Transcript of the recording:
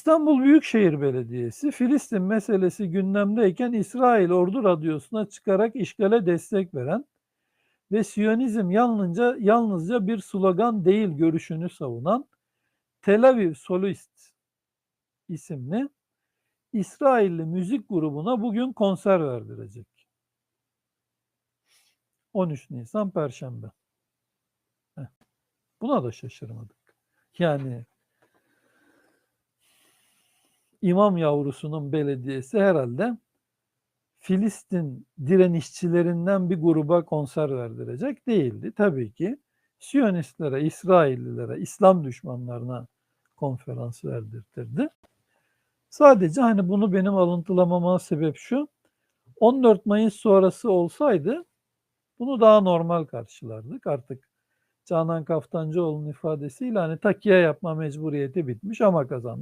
İstanbul Büyükşehir Belediyesi Filistin meselesi gündemdeyken İsrail Ordu Radyosu'na çıkarak işgale destek veren ve Siyonizm yalnızca, yalnızca bir slogan değil görüşünü savunan Tel Aviv Solist isimli İsrailli müzik grubuna bugün konser verdirecek. 13 Nisan Perşembe. Buna da şaşırmadık. Yani imam yavrusunun belediyesi herhalde Filistin direnişçilerinden bir gruba konser verdirecek değildi. Tabii ki Siyonistlere, İsraillilere, İslam düşmanlarına konferans verdirtirdi. Sadece hani bunu benim alıntılamama sebep şu. 14 Mayıs sonrası olsaydı bunu daha normal karşılardık. Artık Canan Kaftancıoğlu'nun ifadesiyle hani takiye yapma mecburiyeti bitmiş ama kazandı.